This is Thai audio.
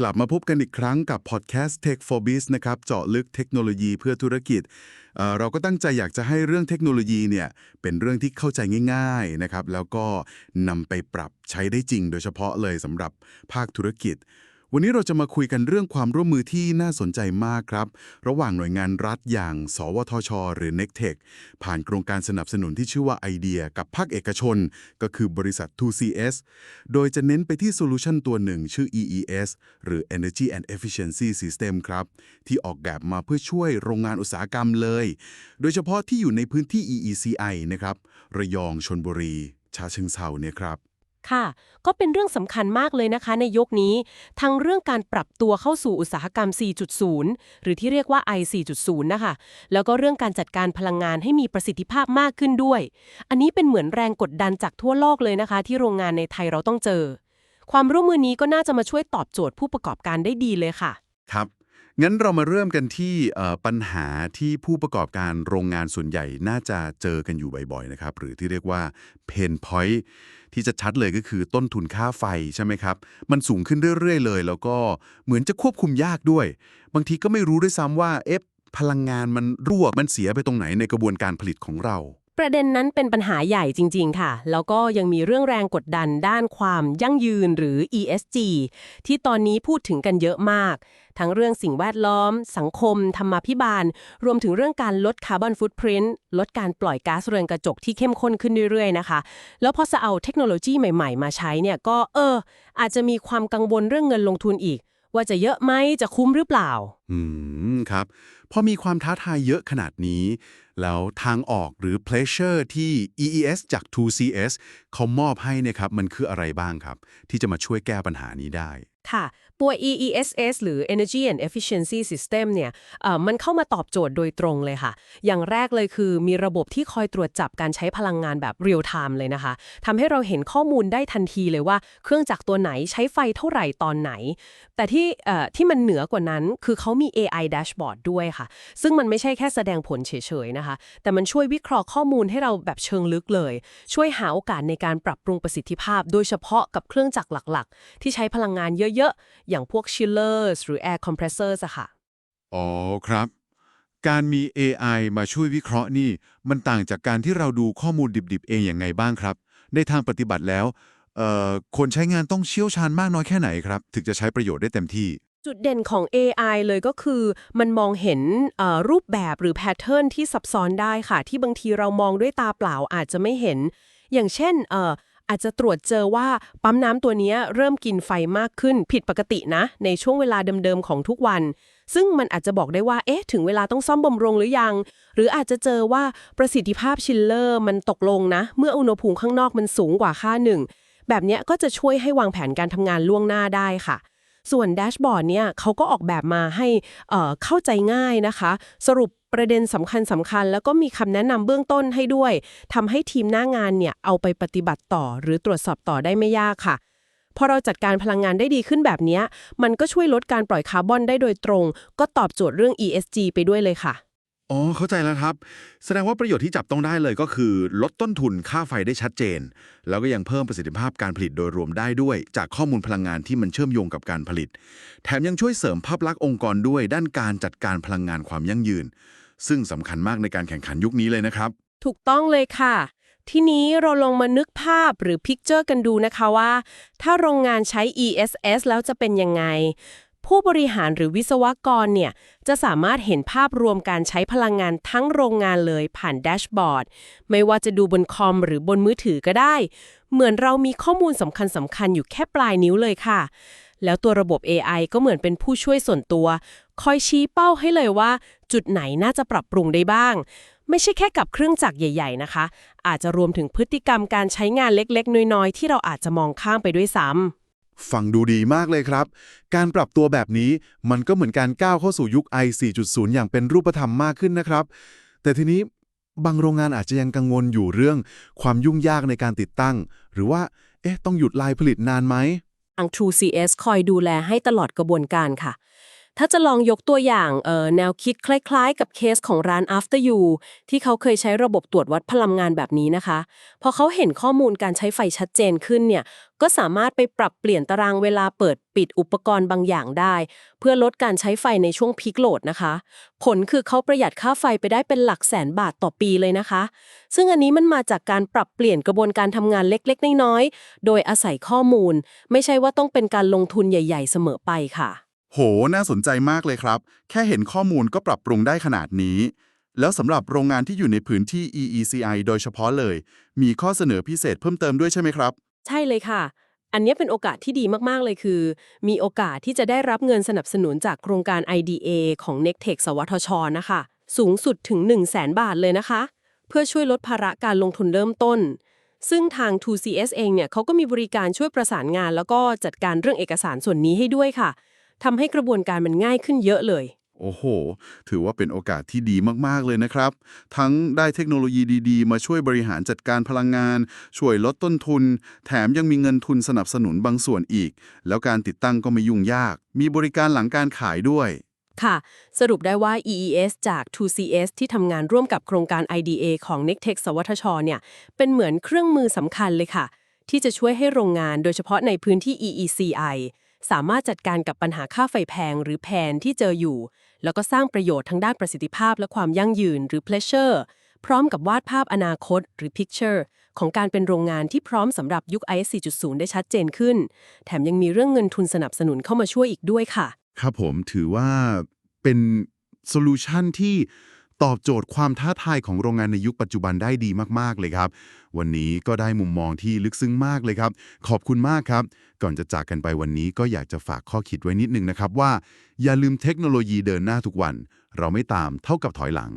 กลับมาพบกันอีกครั้งกับพอดแคสต์ Tech for Biz นะครับ เจาะลึกเทคโนโลยีเพื่อธุรกิจเเราก็ตั้งใจอยากจะให้เรื่องเทคโนโลยีเนี่ยเป็นเรื่องที่เข้าใจง่ายๆนะครับ แล้วก็นำไปปรับใช้ได้จริงโดยเฉพาะเลยสำหรับภาคธุรกิจ วันนี้เราจะมาคุยกันเรื่องความร่วมมือที่น่าสนใจมากครับ ระหว่างหน่วยงานรัฐอย่าง สวทช หรือ NECTEC ผ่านโครงการสนับสนุนที่ชื่อว่าไอเดียกับภาคเอกชน ก็คือบริษัท 2CS โดยจะเน้นไปที่โซลูชันตัวหนึ่งชื่อ EES หรือ Energy and Efficiency System ครับ ที่ออกแบบมาเพื่อช่วยโรงงานอุตสาหกรรมเลย โดยเฉพาะที่อยู่ในพื้นที่ EECI นะครับ ระยองชนบุรีชาเชิงเซาเนี่ยครับ ค่ะ ก็เป็นเรื่องสำคัญมากเลยนะคะ ในยกนี้ ทั้งเรื่องการปรับตัวเข้าสู่อุตสาหกรรม 4.0 หรือที่เรียกว่า I 4.0 นะคะ แล้วก็เรื่องการจัดการพลังงานให้มีประสิทธิภาพมากขึ้นด้วย อันนี้เป็นเหมือนแรงกดดันจากทั่วโลกเลยนะคะ ที่โรงงานในไทยเราต้องเจอ ความร่วมมือนี้ก็น่าจะมาช่วยตอบโจทย์ผู้ประกอบการได้ดีเลยค่ะ ครับ งั้นเรามาเริ่มกันที่ปัญหาที่ผู้ประกอบการโรงงานส่วนใหญ่น่าจะเจอกันอยู่บ่อยๆนะครับ หรือที่เรียกว่า pain point ที่จะชัดเลยก็คือต้นทุนค่าไฟใช่ไหมครับ มันสูงขึ้นเรื่อยๆเลย แล้วก็เหมือนจะควบคุมยากด้วย บางทีก็ไม่รู้ด้วยซ้ำว่าเอ๊ะพลังงานมันรั่วมันเสียไปตรงไหนในกระบวนการผลิตของเรา ประเด็นนั้นเป็นปัญหาใหญ่จริง ๆ ค่ะ แล้วก็ยังมีเรื่องแรงกดดันด้านความยั่งยืนหรือ ESG ที่ตอนนี้พูดถึงกันเยอะมาก ทั้งเรื่องสิ่งแวดล้อม สังคม ธรรมาภิบาล รวมถึงเรื่องการลดคาร์บอนฟุตพริ้นลดการปล่อยก๊าซเรือนกระจกที่เข้มข้นขึ้นเรื่อย ๆ นะคะ แล้วพอจะเอาเทคโนโลยีใหม่ ๆ มาใช้เนี่ยก็เออ อาจจะมีความกังวลเรื่องเงินลงทุนอีก ว่าจะเยอะไหมจะคุ้มหรือเปล่า อืมครับพอมีความท้าทายเยอะขนาดนี้ แล้วทางออกหรือ pleasure ที่ EES จาก 2CS เขามอบให้นะครับมันคืออะไรบ้างครับ ที่จะมาช่วยแก้ปัญหานี้ได้ ค่ะตัว EESS หรือ Energy and Efficiency System เนี่ยมันเข้ามาตอบโจทย์โดยตรงเลยค่ะ อย่างแรกเลยคือมีระบบที่คอยตรวจจับการใช้พลังงานแบบเรียลไทม์เลยนะคะทำให้เราเห็นข้อมูลได้ทันทีเลยว่า เครื่องจักรตัวไหนใช้ไฟเท่าไหร่ตอนไหน แต่ที่ที่มันเหนือกว่านั้นคือเขามี AI dashboard ด้วยค่ะ ซึ่งมันไม่ใช่แค่แสดงผลเฉยๆนะคะ แต่มันช่วยวิเคราะห์ข้อมูลให้เราแบบเชิงลึกเลย ช่วยหาโอกาสในการปรับปรุงประสิทธิภาพ โดยเฉพาะกับเครื่องจักรหลัก ๆ ที่ใช้พลังงานเยอะๆ อย่างพวก chillers หรือ air compressors อะค่ะ อ๋อครับ การมี AI มาช่วยวิเคราะห์นี่ มันต่างจากการที่เราดูข้อมูลดิบๆ เองอย่างไงบ้างครับ ในทางปฏิบัติแล้วเอ่อคนใช้งานต้องเชี่ยวชาญมากน้อยแค่ไหนครับ ถึงจะใช้ประโยชน์ได้เต็มที่ จุดเด่นของ AI เลยก็คือ มันมองเห็นเอ่อรูปแบบหรือแพทเทิร์นที่ซับซ้อนได้ค่ะ ที่บางทีเรามองด้วยตาเปล่าอาจจะไม่เห็น อย่างเช่นเอาจจะตรวจเจอว่าปั๊มน้ำตัวนี้เริ่มกินไฟมากขึ้นผิดปกตินะ ในช่วงเวลาเดิมๆของทุกวัน ซึ่งมันอาจจะบอกได้ว่า เอ๊ะ ถึงเวลาต้องซ่อมบำรุงหรือยัง หรืออาจจะเจอว่าประสิทธิภาพชิลเลอร์มันตกลงนะ เมื่ออุณหภูมิข้างนอกมันสูงกว่าค่าหนึ่งแบบเนี้ยก็จะช่วยให้วางแผนการทำงานล่วงหน้าได้ค่ะ ส่วนแดชบอร์ดเนี่ยเขาก็ออกแบบมาให้เข้าใจง่ายนะคะ สรุปประเด็นสำคัญสำคัญ แล้วก็มีคำแนะนำเบื้องต้นให้ด้วยทำให้ทีมหน้างานเนี่ยเอาไปปฏิบัติต่อ หรือตรวจสอบต่อได้ไม่ยากค่ะพอเราจัดการพลังงานได้ดีขึ้นแบบนี้ มันก็ช่วยลดการปล่อยคาร์บอนได้โดยตรง ก็ตอบโจทย์เรื่อง ESG ไปด้วยเลยค่ะ อ๋อ เข้าใจแล้วครับ แสดงว่าประโยชน์ที่จับต้องได้เลยก็คือ ลดต้นทุนค่าไฟได้ชัดเจน แล้วก็ยังเพิ่มประสิทธิภาพการผลิตโดยรวมได้ด้วย จากข้อมูลพลังงานที่มันเชื่อมโยงกับการผลิต แถมยังช่วยเสริมภาพลักษณ์องค์กรด้วยด้านการจัดการพลังงานความยั่งยืน ซึ่งสำคัญมากในการแข่งขันยุคนี้เลยนะครับ ถูกต้องเลยค่ะ ทีนี้เราลองมานึกภาพหรือพิกเจอร์กันดูนะคะว่า ถ้าโรงงานใช้ ESS แล้วจะเป็นยังไง ผู้บริหารหรือวิศวกรเนี่ยจะสามารถเห็นภาพรวมการใช้พลังงานทั้งโรงงานเลยผ่านแดชบอร์ด ไม่ว่าจะดูบนคอมหรือบนมือถือก็ได้ เหมือนเรามีข้อมูลสำคัญสำคัญๆอยู่แค่ปลายนิ้วเลยค่ะ แล้วตัวระบบ AI ก็เหมือนเป็นผู้ช่วยส่วนตัว คอยชี้เป้าให้เลยว่า จุดไหนน่าจะปรับปรุงได้บ้าง ไม่ใช่แค่กับเครื่องจักรใหญ่ ๆ นะคะ อาจจะรวมถึงพฤติกรรมการใช้งานเล็ก ๆ น้อย ๆ ที่เราอาจจะมองข้ามไปด้วยซ้ำ ฟังดูดีมากเลยครับ การปรับตัวแบบนี้มันก็เหมือนการก้าวเข้าสู่ยุค I 4.0 อย่างเป็นรูปธรรมมากขึ้นนะครับ แต่ทีนี้บางโรงงานอาจจะยังกังวลอยู่เรื่อง ความยุ่งยากในการติดตั้ง หรือว่า เอ๊ะ ต้องหยุดลายผลิตนานไหม ทาง True CS คอยดูแลให้ตลอดกระบวนการค่ะ ถ้าจะลองยกตัวอย่างเอ่อแนวคิดคล้ายๆ กับเคสของร้าน After You ที่เขาเคยใช้ระบบตรวจวัดพลังงานแบบนี้นะคะ พอเขาเห็นข้อมูลการใช้ไฟชัดเจนขึ้นเนี่ยก็สามารถไปปรับเปลี่ยนตารางเวลาเปิดปิดอุปกรณ์บางอย่างได้ เพื่อลดการใช้ไฟในช่วงพีคโหลดนะคะ ผลคือเขาประหยัดค่าไฟไปได้เป็นหลักแสนบาทต่อปีเลยนะคะ ซึ่งอันนี้มันมาจากการปรับเปลี่ยนกระบวนการทำงานเล็กๆ น้อยๆ โดยอาศัยข้อมูล ไม่ใช่ว่าต้องเป็นการลงทุนใหญ่ ๆ เสมอไปค่ะ โห น่าสนใจมากเลยครับ แค่เห็นข้อมูลก็ปรับปรุงได้ขนาดนี้ แล้วสำหรับโรงงานที่อยู่ในพื้นที่ EECI โดยเฉพาะเลย มีข้อเสนอพิเศษเพิ่มเติมด้วยใช่ไหมครับ ใช่เลยค่ะ อันนี้เป็นโอกาสที่ดีมาก ๆ เลยคือ มีโอกาสที่จะได้รับเงินสนับสนุนจากโครงการ IDA ของ NECTEC สวทช นะคะ สูงสุดถึง 1 0 0 0 0แบาทเลยนะคะ เพื่อช่วยลดภาระการลงทุนเริ่มต้น ซึ่งทาง 2CS เองเนี่ยเขาก็มีบริการช่วยประสานงาน แล้วก็จัดการเรื่องเอกสารส่วนนี้ให้ด้วยค่ะ ทำให้กระบวนการมันง่ายขึ้นเยอะเลย โอ้โห ถือว่าเป็นโอกาสที่ดีมาก ๆ เลยนะครับ ทั้งได้เทคโนโลยีดีๆ มาช่วยบริหารจัดการพลังงาน ช่วยลดต้นทุน แถมยังมีเงินทุนสนับสนุนบางส่วนอีก แล้วการติดตั้งก็ไม่ยุ่งยาก มีบริการหลังการขายด้วย ค่ะ สรุปได้ว่า EES จาก 2CS ที่ทำงานร่วมกับโครงการ IDA ของ NECTEC สวทช เนี่ย เป็นเหมือนเครื่องมือสำคัญเลยค่ะ ที่จะช่วยให้โรงงานโดยเฉพาะในพื้นที่ EECI สามารถจัดการกับปัญหาค่าไฟแพงหรือแพนที่เจออยู่ แล้วก็สร้างประโยชน์ทั้งด้านประสิทธิภาพและความยั่งยืนหรือ pleasure พร้อมกับวาดภาพอนาคตหรือ picture ของการเป็นโรงงานที่พร้อมสำหรับยุค IS 4.0 ได้ชัดเจนขึ้น แถมยังมีเรื่องเงินทุนสนับสนุนเข้ามาช่วยอีกด้วยค่ะ ครับผมถือว่าเป็นโซลูชันที่ ตอบโจทย์ความท้าทายของโรงงานในยุคปัจจุบันได้ดีมาก ๆ เลยครับ วันนี้ก็ได้มุมมองที่ลึกซึ้งมากเลยครับ ขอบคุณมากครับ ก่อนจะจากกันไปวันนี้ก็อยากจะฝากข้อคิดไว้นิดนึงนะครับว่า อย่าลืมเทคโนโลยีเดินหน้าทุกวัน เราไม่ตามเท่ากับถอยหลัง